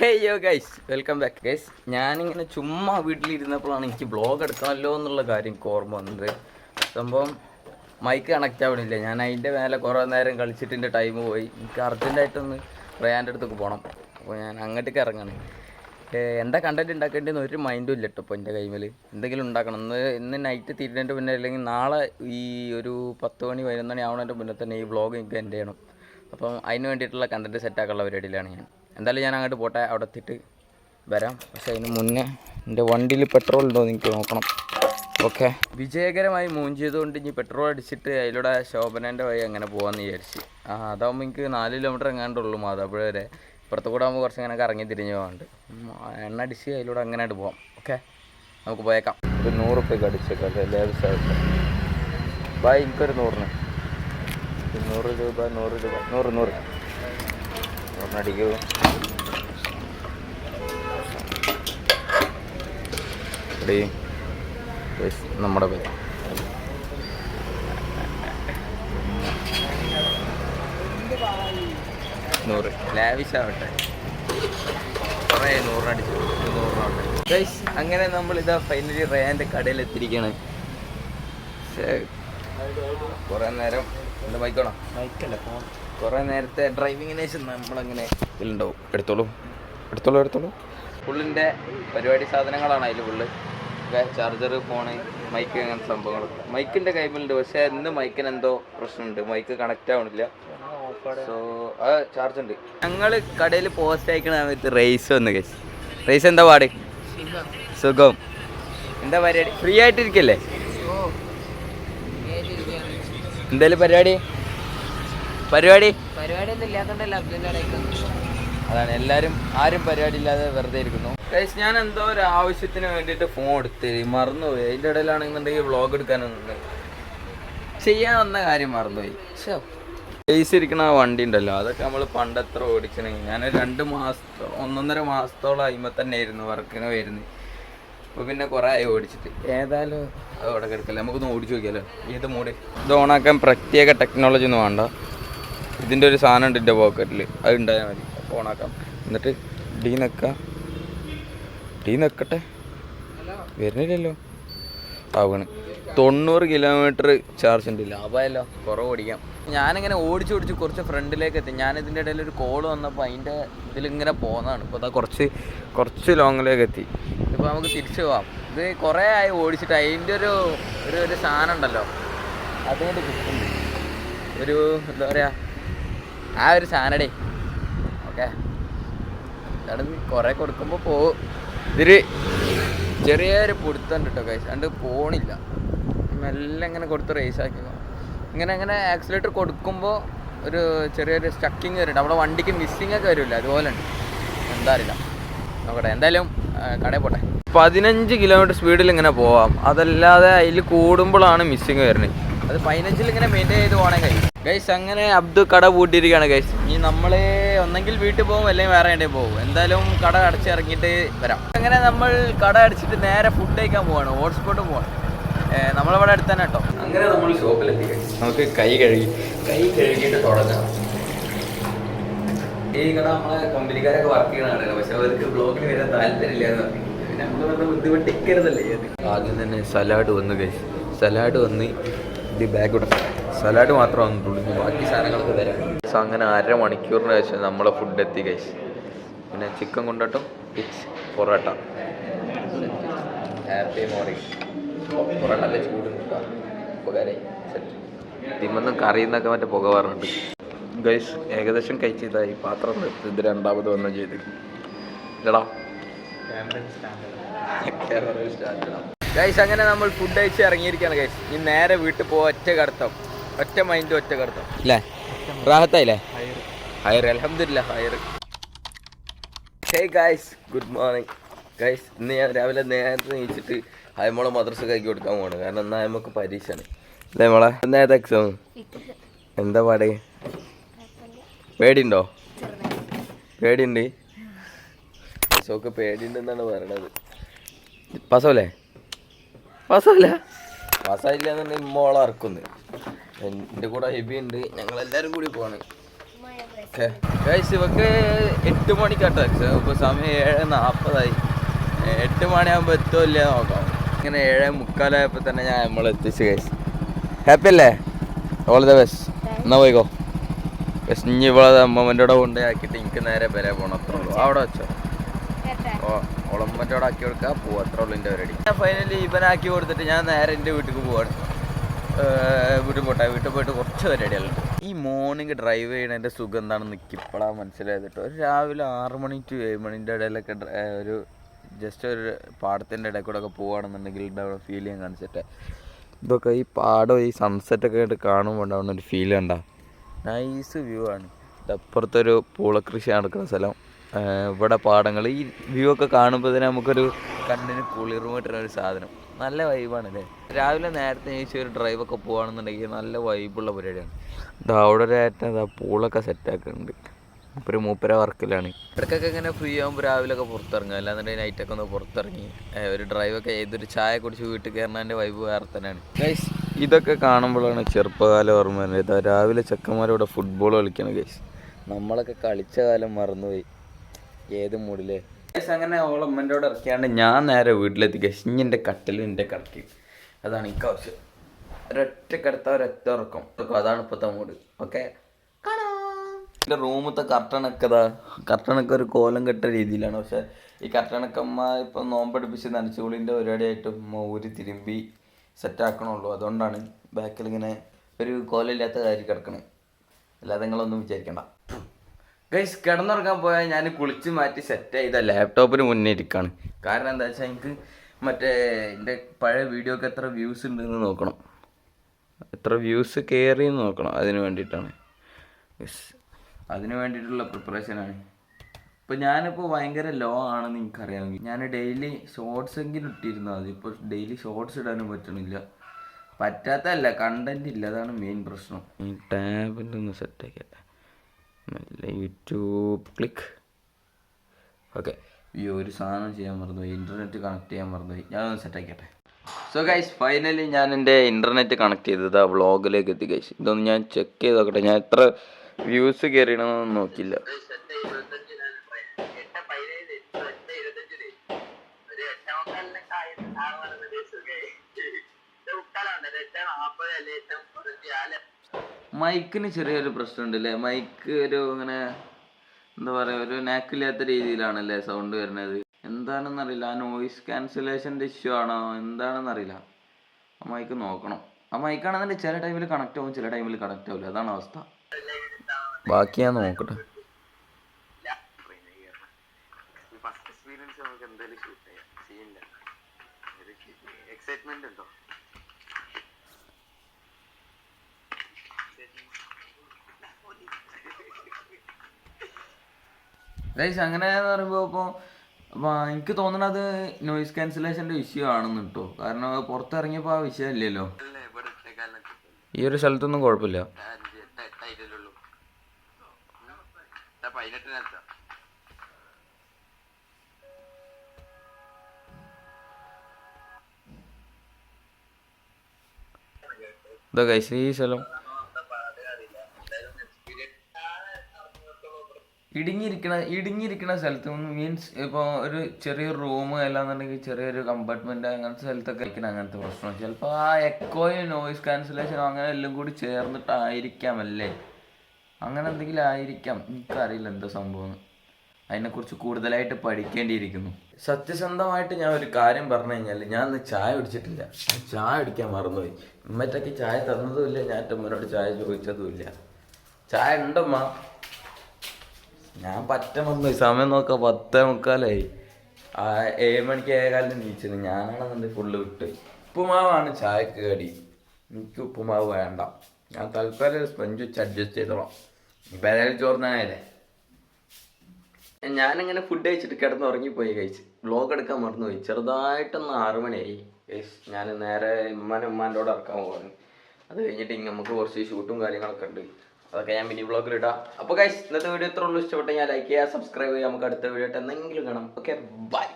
ഹേയോ guys welcome back guys ഞാനിങ്ങനെ ചുമ്മാ വീട്ടിലിരുന്നപ്പോഴാണ് എനിക്ക് ബ്ലോഗ് എടുക്കാമല്ലോ എന്നുള്ള കാര്യം ഓർമ്മ വന്നത്. സംഭവം മൈക്ക് കണക്റ്റ് ആവണില്ല. ഞാൻ അതിന്റെ മേലെ കുറേ നേരം കളിച്ചിട്ട് എന്റെ ടൈം പോയി. എനിക്ക് അർജന്റായിട്ടൊന്ന് റയാന്റെ അടുത്തേക്ക് പോകണം അപ്പോൾ ഞാൻ അങ്ങോട്ടേക്ക് ഇറങ്ങണം. എന്താ കണ്ടന്റ് ഉണ്ടാക്കേണ്ടതെന്ന് ഒരു മൈൻഡും ഇല്ല കേട്ടോ ഇപ്പോൾ എന്റെ കൈമിൽ എന്തെങ്കിലും ഉണ്ടാക്കണം. ഇന്ന് ഇന്ന് നൈറ്റ് തീരുന്നതിന്റെ മുന്നേ അല്ലെങ്കിൽ നാളെ ഈ ഒരു പത്ത് മണി പതിനൊന്ന് മണി ആവുന്നതിന്റെ മുന്നേ തന്നെ ഈ വ്ളോഗ് എനിക്ക് എന്റെ ചെയ്യണം. അപ്പം അതിന് വേണ്ടിയിട്ടുള്ള കണ്ടന്റ് സെറ്റാക്കാനുള്ള പരിപാടിയിലാണ് ഞാൻ. എന്തായാലും ഞാൻ അങ്ങോട്ട് പോട്ടെ അവിടെ എത്തിയിട്ട് വരാം. പക്ഷേ അതിന് മുന്നേ എന്റെ വണ്ടിയിൽ പെട്രോൾ ഉണ്ടോ എന്ന് എനിക്ക് നോക്കണം. ഓക്കെ വിജയകരമായി മൂൺ ചെയ്തുകൊണ്ട് ഇനി പെട്രോൾ അടിച്ചിട്ട് അതിലൂടെ ശോഭനേന്റെ വഴി അങ്ങനെ പോകാമെന്ന് വിചാരിച്ച്. ആ അതാകുമ്പോൾ എനിക്ക് നാല് കിലോമീറ്റർ എങ്ങാണ്ടുള്ളൂ മാതാപ്പുഴ വരെ. ഇപ്പുറത്ത് കൂടെ ആകുമ്പോൾ കുറച്ച് ഇങ്ങനെ കറങ്ങി തിരിഞ്ഞ് പോകാണ്ട് എണ്ണ അടിച്ച് അതിലൂടെ അങ്ങനെ ആയിട്ട് പോകാം ഓക്കെ നമുക്ക് പോയേക്കാം. ഒരു നൂറ് റുപ്യക്ക് അടിച്ചേക്കാം ലേവസായിട്ട് ബായ് എനിക്കൊരു നൂറിന്. നൂറ് രൂപ നൂറ് രൂപ നൂറ് നൂറ്. എടീ, yes, നമ്മുടെ പേര് നൂറ്. ലാവിഷ് ആവട്ടെ കുറേ നൂറിനടിച്ചു. നൂറിനാവട്ടെ ഗൈസ് അങ്ങനെ നമ്മൾ ഇതാ ഫൈനലി റയാന്റെ കടയിൽ എത്തിയിരിക്കുകയാണ് കുറേ നേരം. എന്താ ബൈക്കോണോ ബൈക്കല്ല ഫോൺ കുറേ നേരത്തെ ഡ്രൈവിങ്ങിന് ശേഷം നമ്മളങ്ങനെ ഇതിലുണ്ടാവും. എടുത്തോളൂ. എടുത്തോളൂ എടുത്തോളൂ. ഫുള്ളിന്റെ പരിപാടി സാധനങ്ങളാണ് അതിൽ ഫുള്ള് ചാർജർ ഫോണ് മൈക്ക് അങ്ങനെ സംഭവങ്ങളൊക്കെ. മൈക്കിന്റെ കൈമിലുണ്ട്. പക്ഷേ ഇന്ന് മൈക്കിന് എന്തോ പ്രശ്നമുണ്ട്. മൈക്ക് കണക്റ്റ് ആവണില്ല. സോ ആ ചാർജ് ഉണ്ട്. ഞങ്ങൾ കടയിൽ പോസ്റ്റ് അയക്കണ സമയത്ത് റേസ് വന്നു കേസ് റേസ് എന്താ പാട്? സുഖം. എന്താ പരിപാടി? ഫ്രീ ആയിട്ടിരിക്കല്ലേ? എന്തായാലും പരിപാടി? പരിപാടി? അബ്ദുലിന്റെ ഇടയ്ക്ക് അതാണ് എല്ലാരും ആരും പരിപാടി ഇല്ലാതെ വെറുതെ ഇരിക്കുന്നു. ഞാൻ എന്തോ ഒരു ആവശ്യത്തിന് വേണ്ടിട്ട് ഫോൺ എടുത്ത് മറന്നുപോയി. അതിന്റെ ഇടയിലാണെന്നുണ്ടെങ്കിൽ വ്ളോഗ് എടുക്കാനൊന്നും ചെയ്യാൻ വന്ന കാര്യം മറന്നുപോയി. ബേസ് ഇരിക്കണ ആ വണ്ടി ഉണ്ടല്ലോ. അതൊക്കെ നമ്മൾ പണ്ടെത്ര ഓടിക്കണേ. ഞാൻ രണ്ട് മാസത്തോ ഒന്നൊന്നര മാസത്തോളം അയിമ തന്നെ ആയിരുന്നു വർക്കിന് വരുന്നത്. അപ്പോൾ പിന്നെ കുറേ ആയി ഓടിച്ചിട്ട്. ഏതായാലും അത് അവിടെ കിടക്കല്ലേ? നമുക്കൊന്ന് ഓടിച്ചു നോക്കിയാലോ? ഏത് മൂടി ഇത് ഓണാക്കാൻ പ്രത്യേക ടെക്നോളജി ഒന്നും വേണ്ട. ഇതിന്റെ ഒരു സാധനം ഉണ്ട് എന്റെ പോക്കറ്റിൽ അത് ഉണ്ടായാൽ മതി. ഓണാക്കാം എന്നിട്ട് ഡി നിൽക്കാം ഡി നിൽക്കട്ടെ വരുന്നില്ലല്ലോ. ആവണ് തൊണ്ണൂറ് കിലോമീറ്റർ ചാർജ് ഉണ്ട്. ലാഭമല്ലോ കുറവ് ഓടിക്കാം ഞാനിങ്ങനെ ഓടിച്ച് ഓടിച്ച് കുറച്ച് ഫ്രണ്ടിലേക്ക് എത്തി. ഞാൻ ഇതിന്റെ ഇടയിൽ ഒരു കോൾ വന്നപ്പോൾ അതിന്റെ ഇതിലിങ്ങനെ പോകുന്നതാണ് ഇപ്പോൾ അതാ കുറച്ച് കുറച്ച് ലോങ്ങിലേക്ക് എത്തി. ഇപ്പോൾ നമുക്ക് തിരിച്ചു പോവാം. ഇത് കുറേ ആയി ഓടിച്ചിട്ട് അതിന്റെ ഒരു ഒരു ഒരു സാധനം ഉണ്ടല്ലോ. അതുകൊണ്ട് കിട്ടുന്നു ഒരു എന്താ പറയുക ആ ഒരു സാധനടേ. ഓക്കെ. അതാണ് കുറേ കൊടുക്കുമ്പോൾ പോവും. ഇതിൽ ചെറിയൊരു പിടുത്തം കേട്ടോ കൈസ് അതുകൊണ്ട് പോണില്ല. മെല്ലെ ഇങ്ങനെ കൊടുത്ത് റേസ് ആക്കി ഇങ്ങനെ അങ്ങനെ ആക്സിലേറ്റർ കൊടുക്കുമ്പോൾ ഒരു ചെറിയൊരു സ്റ്റക്കിങ് വരുന്നുണ്ട്. നമ്മുടെ വണ്ടിക്ക് മിസ്സിങ് ഒക്കെ വരില്ല? അതുപോലെ ഉണ്ട്. എന്താ അറിയില്ല. നോക്കട്ടെ. എന്തായാലും കടയിൽ പോട്ടെ. പതിനഞ്ച് കിലോമീറ്റർ സ്പീഡിൽ ഇങ്ങനെ പോവാം. അതല്ലാതെ അതിൽ കൂടുമ്പോഴാണ് മിസ്സിങ് വരുന്നത്. അത് പതിനഞ്ചിൽ ഇങ്ങനെ മെയിന്റെയിൻ ചെയ്ത് പോകണേ കൈ ഗൈസ് അങ്ങനെ അബ്ദു കട പൂട്ടിയിരിക്കുകയാണ് ഗൈസ് ഇനി നമ്മൾ ഒന്നെങ്കിൽ വീട്ടിൽ പോകും അല്ലെങ്കിൽ വേറെ എവിടെയും പോകും. എന്തായാലും കട അടച്ചിറങ്ങിയിട്ട് വരാം. അങ്ങനെ നമ്മൾ കട അടിച്ചിട്ട് നേരെ ഫുഡ് കഴിക്കാൻ പോവാണ് ഹോട്ട്സ്പോട്ട് പോവാണ്. നമ്മളിവിടെ അടുത്ത് തന്നെ കേട്ടോ. അങ്ങനെ നമ്മൾ ഷോപ്പിലെത്തി. നമുക്ക് കൈ കഴുകി കൈ കഴുകിയിട്ട് തുടങ്ങാം. ഈ കട നമ്മളെ കമ്പനിക്കാരൊക്കെ വർക്ക് കടയാണ് പക്ഷെ അവർക്ക് ബ്ലോക്കിൽ വരാൻ താല്പര്യമില്ല എന്ന് പറഞ്ഞു നമ്മൾ ബുദ്ധിമുട്ടിക്കരുതല്ലേ. ആദ്യം തന്നെ സലാഡ് വന്നു കഴിച്ചു സലാഡ് വന്ന് ഇത് ബാഗ് ഇടണം സലാഡ് മാത്രം വന്നിട്ടുള്ളൂ ബാക്കി സാധനങ്ങളൊക്കെ തരാം. സോ അങ്ങനെ അര മണിക്കൂറിന് ശേഷം നമ്മളെ ഫുഡ് എത്തി കഴിച്ച് പിന്നെ chicken കൊണ്ടോട്ടും it's porotta. Happy morning porotta നല്ല ചൂട് ഉപകാരമായി തിമ്മൊന്നും കറിയെന്നൊക്കെ മറ്റേ പുക പറഞ്ഞിട്ട്. ഗൈസ് ഏകദേശം കഴിച്ചതായി പാത്രം ഇത് രണ്ടാമത് വന്നു ചെയ്ത് ഇല്ലടാ. ഗൈസ് അങ്ങനെ നമ്മൾ ഫുഡ് കഴിച്ച് ഇറങ്ങിയിരിക്കുകയാണ് ഗൈസ് ഇനി നേരെ വീട്ടിൽ പോവാ ഒറ്റ കടത്തം. ഒറ്റ മൈൻഡ് ഒറ്റ കടത്തം. അല്ലേ റാഹത്തായില്ലേ? ഹയർ അലഹമില്ല higher hey guys good morning guys ഇന്ന് ഞാൻ രാവിലെ നേരത്തെ നീച്ചിട്ട് ഹയമോളെ മദ്രസ കൈക്ക് കൊടുക്കാൻ പോവാണ്. കാരണം എന്നാൽ നമുക്ക് പരീക്ഷയാണ്. അല്ലേ മോളെ? നേരത്തെ എക്സാം എന്താ പാടേ? പേടിയുണ്ടോ? പേടിയുണ്ട്. ഷോക്ക് പേടിയുണ്ടെന്നാണ് പറയണത്. പാസ്സല്ലേ പാസ്സല്ല പാസ്സായില്ല ഇറക്കുന്നു എന്റെ കൂടെ ഹെബി ഉണ്ട്. ഞങ്ങൾ എല്ലാവരും കൂടി പോവാണ്. എട്ട് മണിക്കാട്ടോ. ഇപ്പോൾ സമയം ഏഴ് നാൽപ്പതായി എട്ട് മണിയാകുമ്പോൾ എത്തുമില്ല നോക്കാം. ഇങ്ങനെ ഏഴ് മുക്കാലായപ്പോൾ തന്നെ ഞാൻ നമ്മൾ എത്തിച്ചു ഗൈസ് ഹാപ്പി അല്ലേ? ഓൾ ദ ബെസ്റ്റ് എന്നാ പോയിക്കോ? ബസ് ഇനി ഇവിടെ അമ്മമ്മന്റെ കൂടെ കൊണ്ടുപോയാക്കിയിട്ട് എനിക്ക് നേരെ വരെ പോകണം അത്രേ ഉള്ളൂ. അവിടെ വെച്ചോ. ഓളമ്മന്റെ ആക്കി കൊടുക്കുക പോവാ. അത്ര ഉള്ളു എന്റെ പരിപാടി. ഞാൻ ഫൈനലി ഇവനാക്കി കൊടുത്തിട്ട് ഞാൻ നേരെ എന്റെ വീട്ടിലേക്ക് പോവാണ്. വീട്ടിൽ പോട്ടെ. വീട്ടിൽ പോയിട്ട് കുറച്ച് പരിപാടികളുണ്ട്. ഈ മോർണിംഗ് ഡ്രൈവ് ചെയ്യണതിന്റെ സുഖം എന്താണെന്ന് എനിക്ക് ഇപ്പോഴാണ് മനസ്സിലായത് കേട്ടോ ഒരു രാവിലെ ആറ് മണി ടു ഏഴ് മണിന്റെ ഇടയിലൊക്കെ ഒരു ജസ്റ്റ് ഒരു പാടത്തിന്റെ ഇടയിൽ കൂടെ ഒക്കെ പോവുകയാണെന്നുണ്ടെങ്കിൽ ഉണ്ടാവുന്ന ഫീൽ ചെയ്യാൻ കാണിച്ചിട്ട്. ഇതൊക്കെ ഈ പാടോ ഈ സൺസെറ്റൊക്കെ ആയിട്ട് കാണുമ്പോൾ ഉണ്ടാവുന്ന ഒരു ഫീൽ കണ്ട. നൈസ് വ്യൂ ആണ്. ഇതപ്പുറത്തൊരു അപ്പുറത്തൊരു പൂളക്കൃഷി നടക്കുന്ന സ്ഥലം. ഇവിടെ പാടങ്ങൾ. ഈ വ്യൂ ഒക്കെ കാണുമ്പോൾ തന്നെ നമുക്കൊരു കണ്ണിന് കുളിർമ ഒരു സാധനം. നല്ല വൈബാണ് അല്ലേ രാവിലെ നേരത്തെ ഏച്ചി ഒരു ഡ്രൈവൊക്കെ പോവാണെന്നുണ്ടെങ്കിൽ നല്ല വൈബുള്ള പരിപാടിയാണ്. ഇതാ അവിടെ ഒരു ഏറ്റവും ഇതാ പൂളൊക്കെ സെറ്റാക്കുന്നുണ്ട് മൂപ്പര് മൂപ്പര വർക്കിലാണ്. ഇടയ്ക്കൊക്കെ ഇങ്ങനെ ഫ്രീ ആകുമ്പോൾ രാവിലെ ഒക്കെ പുറത്തിറങ്ങുക അല്ലാന്നുണ്ടെങ്കിൽ നൈറ്റൊക്കെ ഒന്ന് പുറത്തിറങ്ങി ഒരു ഡ്രൈവൊക്കെ ഏതൊരു ചായ കുടിച്ച് വീട്ടിൽ കയറുന്നതിന്റെ വൈബ് വേറെ തന്നെയാണ്. ഗൈസ് ഇതൊക്കെ കാണുമ്പോഴാണ് ചെറുപ്പകാലം ഓർമ്മ വരുന്നത്. രാവിലെ ചെക്കന്മാരോടെ ഫുട്ബോൾ കളിക്കണം ഗൈസ് നമ്മളൊക്കെ കളിച്ച കാലം മറന്നുപോയി. ഏത് മൂഡിൽ? അങ്ങനെ ഓൾ അമ്മന്റെ ഇറക്കിയാണ്ട് ഞാൻ നേരെ വീട്ടിലെത്തി. ഇനി എന്റെ കട്ടിലും എന്റെ കിടക്കി. അതാണ് എനിക്ക് ആവശ്യം. ഒരൊറ്റ കിടത്ത ഒരൊറ്റ ഉറക്കം. അതാണ് ഇപ്പോഴത്തെ മൂഡ്. ഓക്കെ എന്റെ റൂമത്തെ കർട്ടണൊക്കെ ഇതാ. കർട്ടണൊക്കെ ഒരു കോലം കെട്ട രീതിയിലാണ്. പക്ഷേ ഈ കർട്ടണൊക്കെ അമ്മ ഇപ്പം നോമ്പടിപ്പിച്ച് നനച്ചുകൂളിന്റെ പരിപാടിയായിട്ട് ഊരി തിരുമ്പി സെറ്റാക്കണുള്ളൂ അതുകൊണ്ടാണ് ബാക്കിൽ ഇങ്ങനെ ഒരു കോലമില്ലാത്ത കാര്യം കിടക്കണേ. അല്ലാതെ നിങ്ങളൊന്നും വിചാരിക്കണ്ട. ഗൈസ് കിടന്നുറങ്ങാൻ പോയാൽ ഞാൻ കുളിച്ച് മാറ്റി സെറ്റ് ചെയ്ത ലാപ്ടോപ്പിന് മുന്നേ ഇരിക്കുകയാണ് കാരണം എന്താ വെച്ചാൽ എനിക്ക് മറ്റേ എന്റെ പഴയ വീഡിയോക്ക് എത്ര വ്യൂസ് ഉണ്ടെന്ന് നോക്കണം. എത്ര വ്യൂസ് കയറി എന്ന് നോക്കണം അതിന് വേണ്ടിയിട്ടാണ്. അതിന് വേണ്ടിയിട്ടുള്ള പ്രിപ്പറേഷനാണ് ഇപ്പോൾ ഞാനിപ്പോൾ ഭയങ്കര ലോ ആണെന്ന് എനിക്കറിയാമെങ്കിൽ ഞാൻ ഡെയിലി ഷോർട്സ് എങ്കിലും ഇട്ടിരുന്നു അതിപ്പോൾ ഡെയിലി ഷോർട്സ് ഇടാനും പറ്റണില്ല. പറ്റാത്തല്ല കണ്ടന്റ് ഇല്ല. അതാണ് മെയിൻ പ്രശ്നം. ഈ ടാബിന്റെ ഒന്ന് സെറ്റ് ആക്കിയട്ടെ മെല്ലെ യൂട്യൂബ് ക്ലിക്ക് ഓക്കെ ഈ ഒരു സാധനം ചെയ്യാൻ മറന്നുപോയി ഇന്റർനെറ്റ് കണക്ട് ചെയ്യാൻ മറന്നുപോയി ഞാനൊന്ന് സെറ്റ് ആക്കിയട്ടെ സോ ഗൈസ് ഫൈനലി ഞാൻ എന്റെ ഇന്റർനെറ്റ് കണക്ട് ചെയ്തത് ആ വ്ളോഗിലേക്ക് എത്തി ഗൈസ് ഇതൊന്ന് ഞാൻ ചെക്ക് ചെയ്ത് നോക്കട്ടെ ഞാൻ എത്ര വ്യൂസ് കയറിയണമെന്നൊന്നും നോക്കില്ല മൈക്കിന് ചെറിയൊരു പ്രശ്നമുണ്ട് അല്ലേ മൈക്ക് ഒരു ഇങ്ങനെ എന്താ പറയുക ഒരു നാക്കില്ലാത്ത രീതിയിലാണല്ലേ സൗണ്ട് വരുന്നത്. എന്താണെന്നറിയില്ല ആ നോയിസ് ക്യാൻസലേഷന്റെ ഇഷ്യൂ ആണോ? എന്താണെന്നറിയില്ല. ആ മൈക്ക് നോക്കണം. ആ മൈക്കാണെന്നുണ്ടെങ്കിൽ ചില ടൈമിൽ കണക്ട് ആവും ചില ടൈമിൽ കണക്ട് ആവില്ല അതാണ് അവസ്ഥ. ബാക്കി ഞാൻ നോക്കട്ടെ. എക്സൈറ്റ്മെന്റ് ഉണ്ടോ? ഗൈസ് അങ്ങനെ എന്ന് പറയുമ്പോൾ ഇപ്പോൾ എനിക്ക് തോന്നുന്നത് നോയിസ് ക്യാൻസലേഷന്റെ ഇഷ്യൂ ആണെന്ന് കേട്ടോ കാരണം പുറത്തിറങ്ങിയപ്പോൾ ആ വിഷയം ഇല്ലല്ലോ. ഈ ഒരു സ്ഥലത്തൊന്നും കുഴപ്പമില്ല. ഇതൊക്കെ ഈ സ്ഥലം ഇടുങ്ങിയിരിക്കണ ഇടുങ്ങിയിരിക്കണ സ്ഥലത്ത് മീൻസ് ഇപ്പോൾ ഒരു ചെറിയ റൂം അല്ലാന്നുണ്ടെങ്കിൽ ചെറിയൊരു കമ്പാർട്ട്മെന്റ് അങ്ങനത്തെ സ്ഥലത്തൊക്കെ ഇരിക്കണം അങ്ങനത്തെ പ്രശ്നം. ചിലപ്പോൾ ആ എക്കോയും നോയിസ് ക്യാൻസലേഷനും അങ്ങനെ എല്ലാം കൂടി ചേർന്നിട്ടായിരിക്കാം അല്ലേ അങ്ങനെ എന്തെങ്കിലും ആയിരിക്കാം. എനിക്കറിയില്ല എന്താ സംഭവം. അതിനെക്കുറിച്ച് കൂടുതലായിട്ട് പഠിക്കേണ്ടിയിരിക്കുന്നു. സത്യസന്ധമായിട്ട് ഞാൻ ഒരു കാര്യം പറഞ്ഞു കഴിഞ്ഞാൽ ഞാൻ ഇന്ന് ചായ കുടിച്ചിട്ടില്ല. ചായ കുടിക്കാൻ മറന്നുപോയി. ഉമ്മറ്റൊക്കെ ചായ തന്നതുമില്ല ഞാൻ ഉമ്മനോട് ചായ ചോദിച്ചതുമില്ല ചായ ഉണ്ടമ്മ ഞാൻ പറ്റ വന്നു സമയം നോക്ക പത്തേ മുക്കാലായി. ആ ഏഴ് മണിക്ക് ഏകാലിന് നീച്ചത് ഞാനാണെന്നുണ്ടെങ്കിൽ ഫുള്ള് വിട്ട്. ഉപ്പുമാവാണ് ചായക്ക് കടി. എനിക്ക് ഉപ്പുമാവ് വേണ്ട. ഞാൻ തൽക്കാലം സ്പഞ്ച് വെച്ച് അഡ്ജസ്റ്റ് ചെയ്തോളാം. ഇപ്പം ചോറിനാണല്ലേ ഞാനിങ്ങനെ ഫുഡ് കഴിച്ചിട്ട് കിടന്ന് ഉറങ്ങിപ്പോയി കഴിച്ച്. ബ്ലോഗ് എടുക്കാൻ മറന്നുപോയി. ചെറുതായിട്ടൊന്ന് ആറുമണിയായി ഞാൻ നേരെ ഉമ്മാനും ഉമ്മാന്റെ കൂടെ ഇറക്കാൻ പോകുന്നു അത് കഴിഞ്ഞിട്ട് നമുക്ക് കുറച്ച് ഷൂട്ടും കാര്യങ്ങളൊക്കെ ഉണ്ട്. അതൊക്കെ ഞാൻ മിനി വ്ളോഗിൽ ഇടാം. അപ്പോൾ ഗൈസ് ഇന്നത്തെ വീഡിയോ ഇത്ര ഉള്ളൂ. ഇഷ്ടപ്പെട്ടെങ്കിൽ ലൈക്ക് ചെയ്യുക സബ്സ്ക്രൈബ് ചെയ്യുക. നമുക്ക് അടുത്ത വീഡിയോ ആയിട്ട് എന്തെങ്കിലും കാണാം. Okay bye